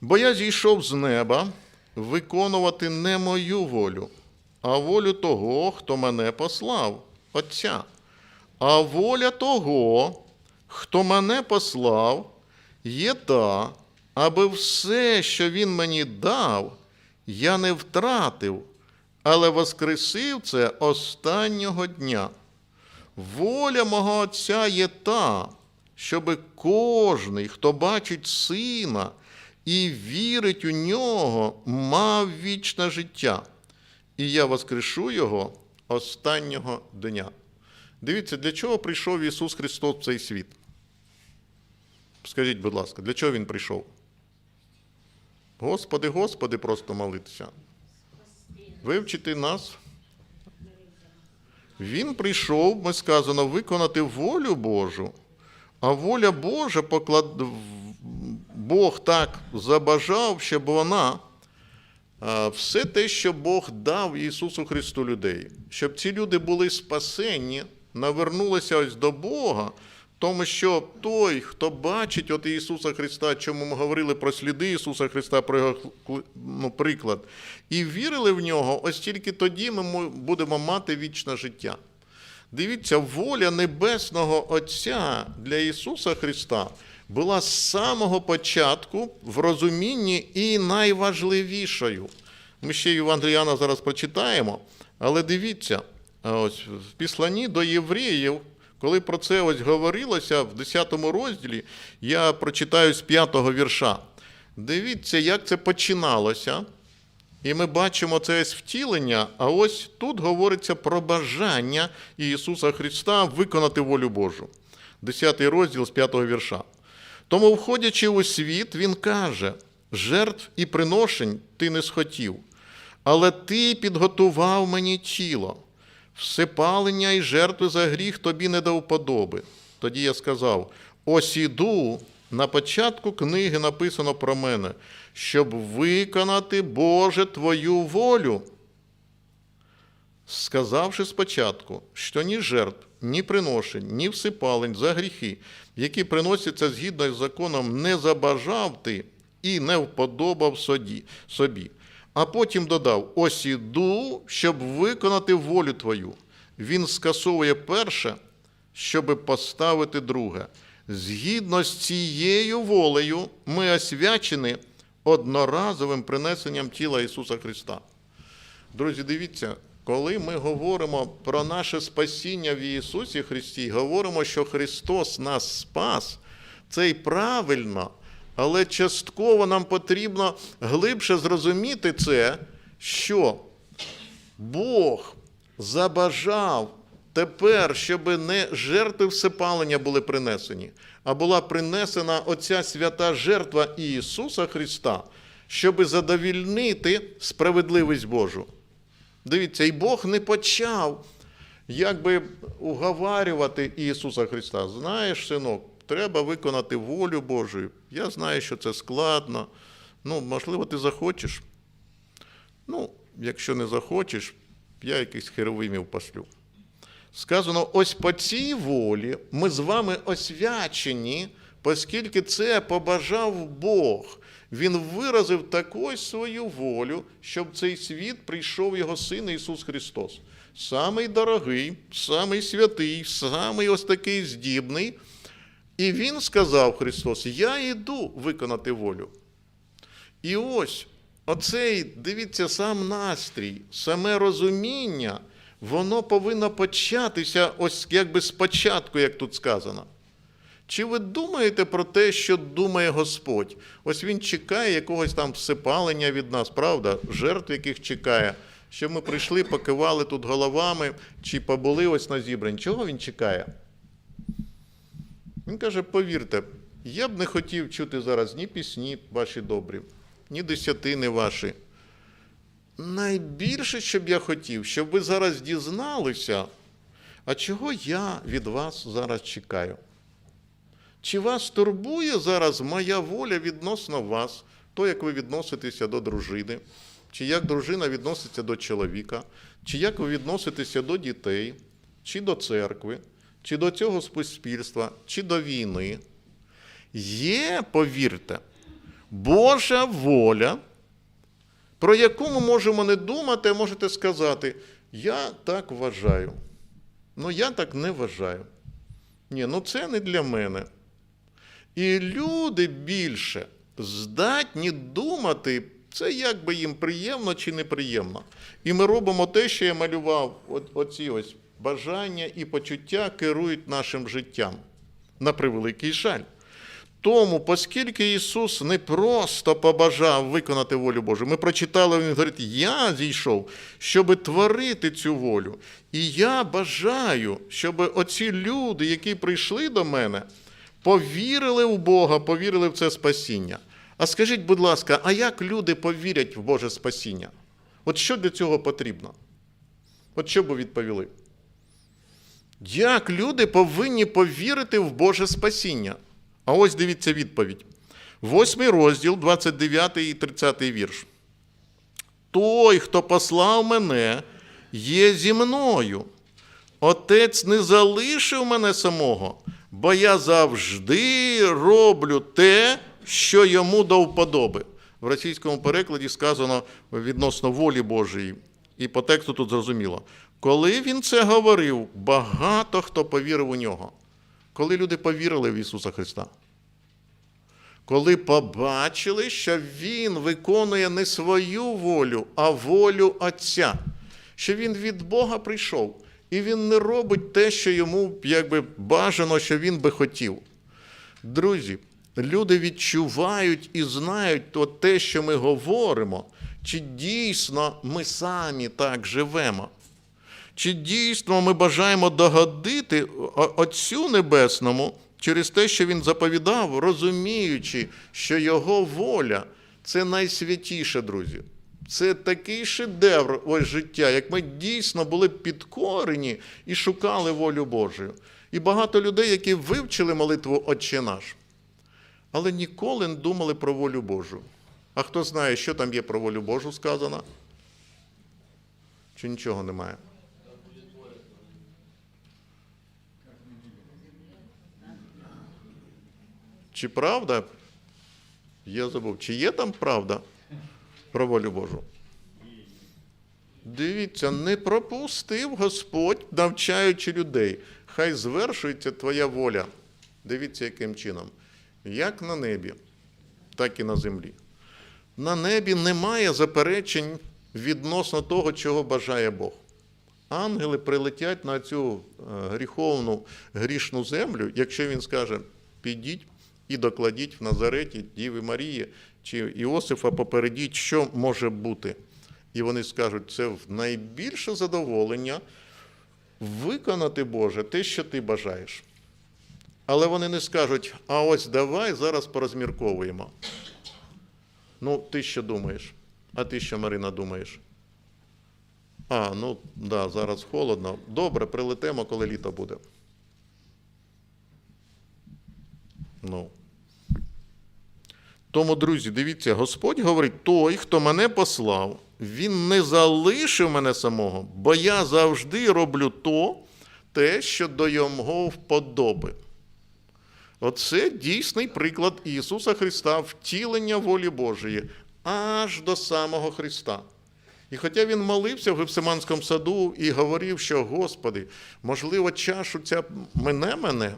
Бо я зійшов з неба виконувати не мою волю, а волю того, хто мене послав, Отця. А воля того, хто мене послав, є та, аби все, що він мені дав, я не втратив, але воскресив це останнього дня. Воля мого Отця є та, щоби кожний, хто бачить сина і вірить у нього, мав вічне життя. І я воскрешу його останнього дня. Дивіться, для чого прийшов Ісус Христос в цей світ? Скажіть, будь ласка, для чого Він прийшов? Господи, Господи, просто молитися. Вивчити нас. Він прийшов, ми сказано, виконати волю Божу, а воля Божа поклад... Бог так забажав, щоб вона все те, що Бог дав Ісусу Христу людей, щоб ці люди були спасенні, навернулися ось до Бога, тому що той, хто бачить от Ісуса Христа, чому ми говорили про сліди Ісуса Христа, про його ну, приклад, і вірили в нього, ось тільки тоді ми будемо мати вічне життя. Дивіться, воля Небесного Отця для Ісуса Христа була з самого початку в розумінні і найважливішою. Ми ще Євангеліяна зараз прочитаємо, але дивіться, ось в післанні до євреїв, коли про це ось говорилося в 10 розділі, я прочитаю з 5 вірша. Дивіться, як це починалося. І ми бачимо це ось втілення, а ось тут говориться про бажання Ісуса Христа виконати волю Божу. 10 розділ з 5 вірша. Тому, входячи у світ, Він каже: жертв і приношень ти не схотів, але ти підготував мені тіло, всепалення і жертви за гріх тобі не до вподоби. Тоді я сказав: ось іду, на початку книги написано про мене, щоб виконати, Боже, Твою волю. Сказавши спочатку, що ні жертв, ні приношень, ні всипалень за гріхи, які приносяться згідно з законом, не забажав ти і не вподобав собі. А потім додав: ось іду, щоб виконати волю твою. Він скасовує перше, щоб поставити друге. Згідно з цією волею, ми освячені одноразовим принесенням тіла Ісуса Христа. Друзі, дивіться, коли ми говоримо про наше спасіння в Ісусі Христі, говоримо, що Христос нас спас, це і правильно, але частково нам потрібно глибше зрозуміти це, що Бог забажав тепер, щоб не жертви всепалення були принесені, а була принесена оця свята жертва Ісуса Христа, щоб задовільнити справедливість Божу. Дивіться, і Бог не почав якби уговарювати Ісуса Христа. Знаєш, синок, треба виконати волю Божу. Я знаю, що це складно. Ну, можливо, ти захочеш. Ну, якщо не захочеш, я якийсь херовимів пошлю. Сказано, ось по цій волі ми з вами освячені, оскільки це побажав Бог. Він виразив таку свою волю, щоб в цей світ прийшов його син Ісус Христос. Самий дорогий, самий святий, самий ось такий здібний. І Він сказав Христос: Я йду виконати волю. І ось оцей, дивіться, сам настрій, саме розуміння, воно повинно початися ось якби спочатку, як тут сказано. Чи ви думаєте про те, що думає Господь? Ось Він чекає якогось там всипалення від нас, правда? Жертв, яких чекає, щоб ми прийшли, покивали тут головами, чи побули ось на зібранні. Чого він чекає? Він каже: повірте, я б не хотів чути зараз ні пісні ваші добрі, ні десятини ваші. Найбільше, що б я хотів, щоб ви зараз дізналися, а чого я від вас зараз чекаю. Чи вас турбує зараз моя воля відносно вас, то, як ви відноситеся до дружини, чи як дружина відноситься до чоловіка, чи як ви відноситеся до дітей, чи до церкви, чи до цього суспільства, чи до війни? Є, повірте, Божа воля, про яку ми можемо не думати, а можете сказати, я так вважаю. Ну, я так не вважаю. Ні, ну це не для мене. І люди більше здатні думати, це як би їм приємно чи неприємно. І ми робимо те, що я малював, оці ось бажання і почуття керують нашим життям. На превеликий жаль. Тому, оскільки Ісус не просто побажав виконати волю Божу, ми прочитали, Він говорить, я зійшов, щоб творити цю волю. І я бажаю, щоб оці люди, які прийшли до мене, повірили в Бога, повірили в це спасіння. А скажіть, будь ласка, а як люди повірять в Боже спасіння? От що для цього потрібно? От що б ви відповіли? Як люди повинні повірити в Боже спасіння? А ось дивіться відповідь. Восьмий розділ, 29 і 30 вірш. Той, хто послав мене, є зі мною. Отець не залишив мене самого, бо я завжди роблю те, що йому до вподоби. В російському перекладі сказано відносно волі Божої, і по тексту тут зрозуміло. Коли він це говорив, багато хто повірив у нього. Коли люди повірили в Ісуса Христа. Коли побачили, що Він виконує не свою волю, а волю Отця, що Він від Бога прийшов, і Він не робить те, що йому якби бажано, що він би хотів. Друзі, люди відчувають і знають то те, що ми говоримо, чи дійсно ми самі так живемо. Чи дійсно ми бажаємо догодити Отцю Небесному через те, що Він заповідав, розуміючи, що Його воля це найсвятіше, друзі. Це такий шедевр ось життя, як ми дійсно були підкорені і шукали волю Божою. І багато людей, які вивчили молитву Отче наш, але ніколи не думали про волю Божу. А хто знає, що там є про волю Божу сказано? Чи нічого немає? Чи правда? Я забув, чи є там правда про волю Божу? Дивіться, не пропустив Господь, навчаючи людей. Хай звершується твоя воля. Дивіться, яким чином. Як на небі, так і на землі. На небі немає заперечень відносно того, чого бажає Бог. Ангели прилетять на цю гріховну грішну землю, якщо він скаже, підіть і докладіть в Назареті Діви Марії чи Іосифа попередіть, що може бути. І вони скажуть, це найбільше задоволення виконати Боже те, що ти бажаєш. Але вони не скажуть, а ось давай зараз порозмірковуємо. Ну, ти що думаєш? А ти що, Марина, думаєш? А, ну да, зараз холодно. Добре, прилетимо, коли літо буде. Ну. Тому, друзі, дивіться, Господь говорить: той, хто мене послав, він не залишив мене самого, бо я завжди роблю то, те, що до його вподоби. Оце дійсний приклад Ісуса Христа, втілення волі Божої аж до самого Христа. І хоча він молився в Гефсиманському саду і говорив, що Господи, можливо, чашу ця мене мене.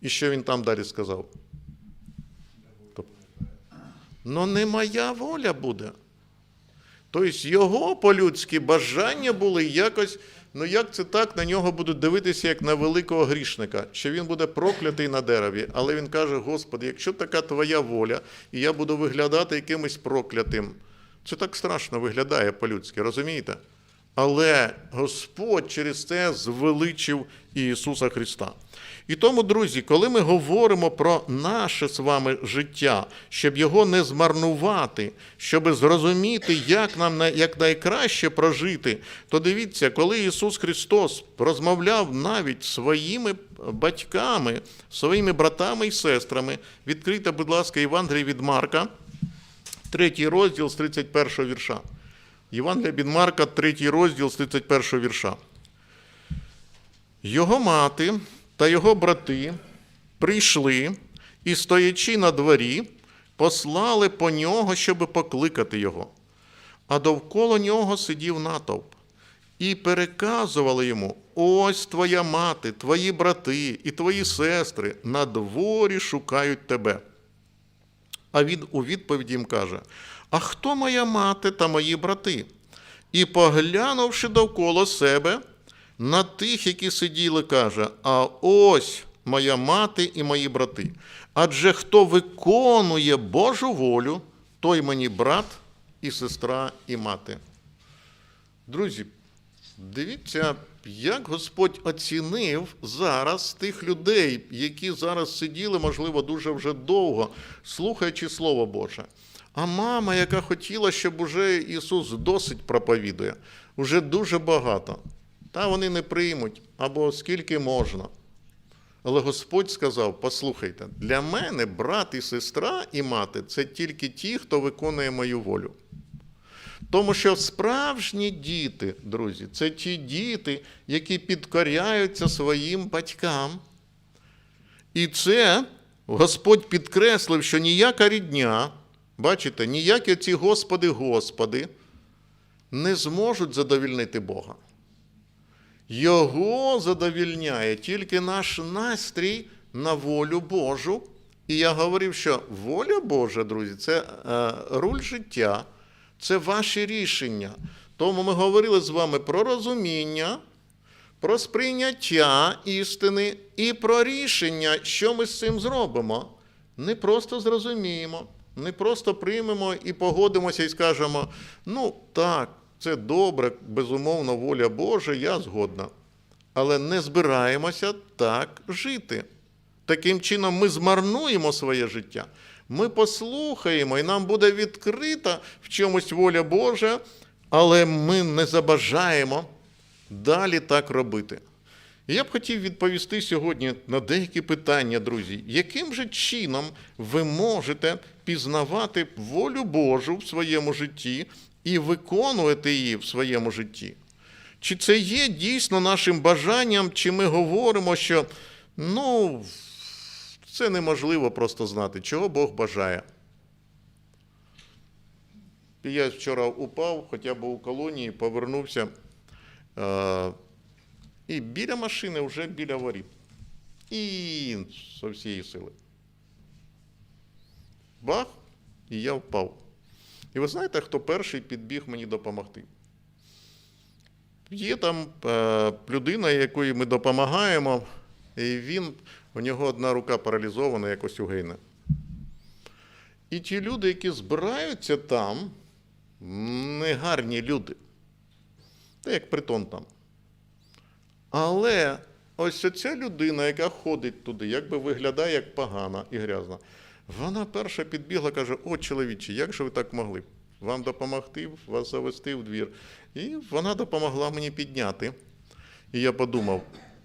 І що він там далі сказав? Ну, не моя воля буде. Тобто його по-людськи бажання були якось, ну як це так, на нього будуть дивитися як на великого грішника, що він буде проклятий на дереві. Але він каже: Господи, якщо така твоя воля, і я буду виглядати якимось проклятим, це так страшно виглядає по-людськи, розумієте? Але Господь через це звеличив Ісуса Христа. І тому, друзі, коли ми говоримо про наше з вами життя, щоб його не змарнувати, щоб зрозуміти, як нам як найкраще прожити, то дивіться, коли Ісус Христос розмовляв навіть своїми батьками, своїми братами і сестрами, відкрийте, будь ласка, Євангеліє від Марка, третій розділ з 31 вірша. Євангелія від Марка, третій розділ з 31 вірша. Його мати та його брати прийшли і, стоячи на дворі, послали по нього, щоб покликати його. А довкола нього сидів натовп і переказували йому: ось твоя мати, твої брати і твої сестри на дворі шукають тебе. А він у відповіді їм каже: А хто моя мати та мої брати? І, поглянувши довкола себе, на тих, які сиділи, каже: А ось моя мати і мої брати. Адже хто виконує Божу волю, той мені брат і сестра, і мати. Друзі, дивіться, як Господь оцінив зараз тих людей, які зараз сиділи, можливо, дуже вже довго, слухаючи Слово Боже. А мама, яка хотіла, щоб уже Ісус досить проповідує, уже дуже багато. Та вони не приймуть або скільки можна. Але Господь сказав: послухайте, для мене брат і сестра і мати це тільки ті, хто виконує мою волю. Тому що справжні діти, друзі, це ті діти, які підкоряються своїм батькам. І це Господь підкреслив, що ніяка рідня, бачите, ніякі ці Господи, Господи не зможуть задовільнити Бога. Його задовільняє тільки наш настрій на волю Божу. І я говорив, що воля Божа, друзі, це е, руль життя, це ваші рішення. Тому ми говорили з вами про розуміння, про сприйняття істини і про рішення, що ми з цим зробимо. Не просто зрозуміємо, не просто приймемо і погодимося і скажемо: ну так, це добре, безумовно, воля Божа, я згодна. Але не збираємося так жити. Таким чином, ми змарнуємо своє життя. Ми послухаємо, і нам буде відкрита в чомусь воля Божа, але ми не забажаємо далі так робити. І я б хотів відповісти сьогодні на деякі питання, друзі, яким же чином ви можете пізнавати волю Божу в своєму житті і виконувати її в своєму житті? Чи це є дійсно нашим бажанням, чи ми говоримо, що ну, це неможливо просто знати, чого Бог бажає. Я вчора упав, хоча б у колонії, повернувся. І біля машини вже біля воріт. І з всієї сили. Бах, і я впав. І ви знаєте, хто перший підбіг мені допомогти? Є там е, людина, якої ми допомагаємо, і він, у нього одна рука паралізована, якось у Гейна. І ті люди, які збираються там, негарні люди. Та як притон там. Але ось ця людина, яка ходить туди, якби виглядає як погана і грязна, вона перша підбігла каже: О, чоловіче, як же ви так могли? Вам допомогти, вас завести в двір. І вона допомогла мені підняти. І я подумав: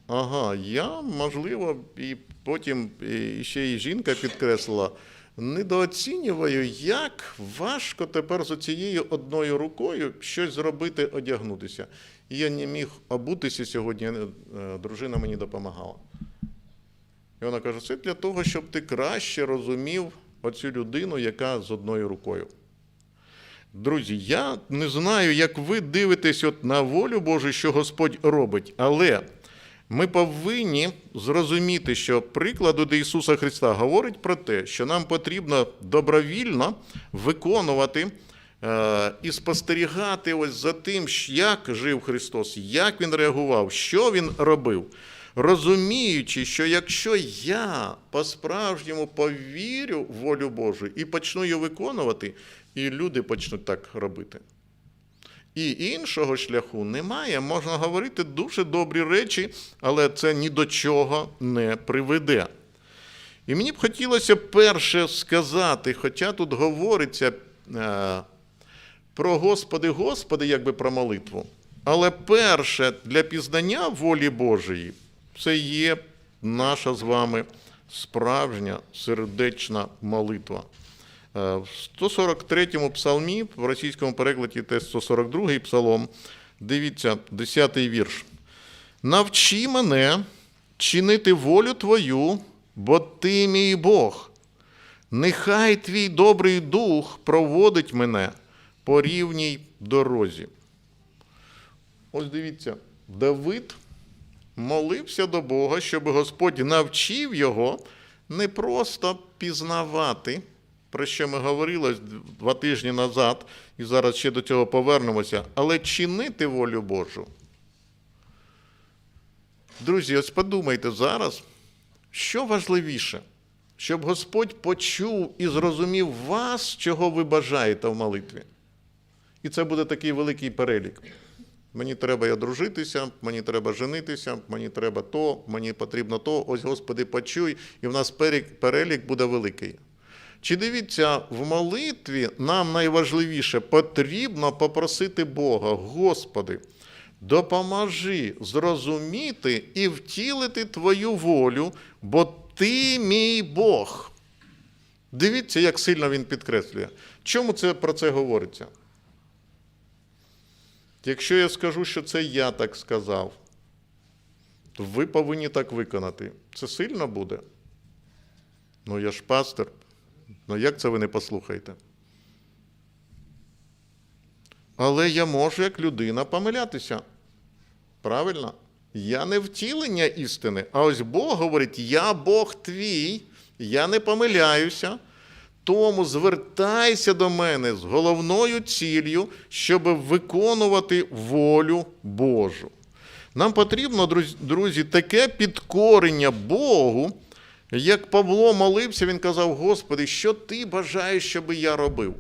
ага, я, можливо, і потім і ще і жінка підкреслила, недооцінюваю, як важко тепер з цією одною рукою щось зробити, одягнутися. І я не міг обутися сьогодні, е, дружина мені допомагала. І вона каже: це для того, щоб ти краще розумів оцю людину, яка з одною рукою. Друзі, я не знаю, як ви дивитесь от на волю Божу, що Господь робить, але ми повинні зрозуміти, що прикладу до Ісуса Христа говорить про те, що нам потрібно добровільно виконувати і спостерігати ось за тим, як жив Христос, як Він реагував, що Він робив. Розуміючи, що якщо я по-справжньому повірю в волю Божу і почну її виконувати, і люди почнуть так робити. І іншого шляху немає. Можна говорити дуже добрі речі, але це ні до чого не приведе. І мені б хотілося перше сказати, хоча тут говориться е, про Господи, Господи, якби про молитву. Але перше для пізнання волі Божої це є наша з вами справжня сердечна молитва. Е, В 143-му псалмі, в російському перекладі те 142-й псалом, дивіться, 10-й вірш. Навчи мене чинити волю Твою, бо Ти мій Бог. Нехай твій добрий дух проводить мене по рівній дорозі. Ось дивіться, Давид молився до Бога, щоб Господь навчив його не просто пізнавати, про що ми говорили два тижні назад, і зараз ще до цього повернемося, але чинити волю Божу. Друзі, ось подумайте зараз, що важливіше, щоб Господь почув і зрозумів вас, чого ви бажаєте в молитві. І це буде такий великий перелік. Мені треба і одружитися, мені треба женитися, мені треба то, мені потрібно то. Ось, Господи, почуй, і в нас перелік буде великий. Чи дивіться, в молитві нам найважливіше потрібно попросити Бога, Господи, допоможи зрозуміти і втілити Твою волю, бо Ти мій Бог. Дивіться, як сильно він підкреслює. Чому це про це говориться? Якщо я скажу, що це я так сказав, то ви повинні так виконати. Це сильно буде? Ну, я ж пастор. Ну як це ви не послухаєте? Але я можу як людина помилятися. Правильно? Я не втілення істини, а ось Бог говорить: я Бог твій, я не помиляюся. Тому звертайся до мене з головною ціллю, щоб виконувати волю Божу. Нам потрібно, друзі, таке підкорення Богу, як Павло молився, він казав: Господи, що ти бажаєш, щоб я робив?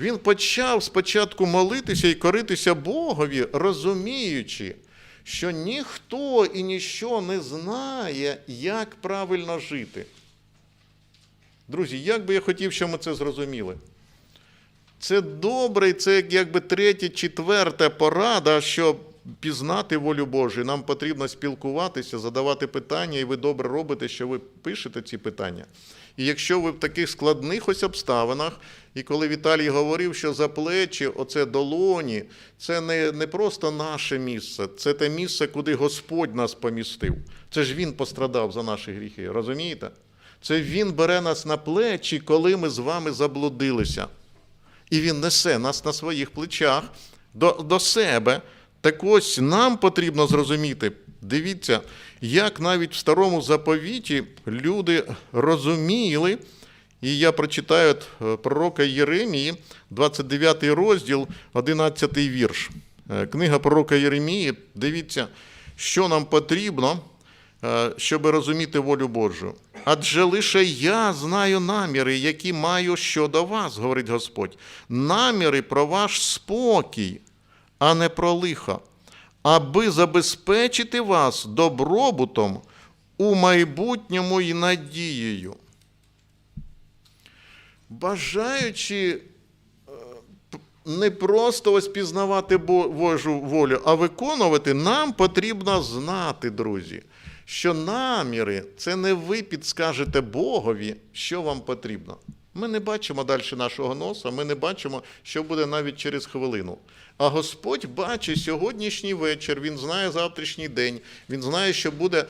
Він почав спочатку молитися і коритися Богові, розуміючи, що ніхто і ніщо не знає, як правильно жити. Друзі, як би я хотів, щоб ми це зрозуміли. Це добре, і це якби третя, четверта порада, щоб пізнати волю Божу. Нам потрібно спілкуватися, задавати питання, і ви добре робите, що ви пишете ці питання. І якщо ви в таких складних ось обставинах, і коли Віталій говорив, що за плечі, оце долоні, це не, не просто наше місце, це те місце, куди Господь нас помістив. Це ж Він пострадав за наші гріхи, розумієте? Це Він бере нас на плечі, коли ми з вами заблудилися. І Він несе нас на своїх плечах до, до себе. Так ось нам потрібно зрозуміти, дивіться, як навіть в старому заповіті люди розуміли, і я прочитаю от, е, пророка Єремії, 29 розділ, 11 вірш. Е, Книга пророка Єремії, дивіться, що нам потрібно, щоб розуміти волю Божу. Адже лише я знаю наміри, які маю щодо вас, говорить Господь. Наміри про ваш спокій, а не про лихо, аби забезпечити вас добробутом у майбутньому і надією. Бажаючи е, не просто ось пізнавати Божу волю, а виконувати, нам потрібно знати, друзі, що наміри це не ви підскажете Богові, що вам потрібно. Ми не бачимо далі нашого носа, ми не бачимо, що буде навіть через хвилину. А Господь бачить сьогоднішній вечір, Він знає завтрашній день, Він знає, що буде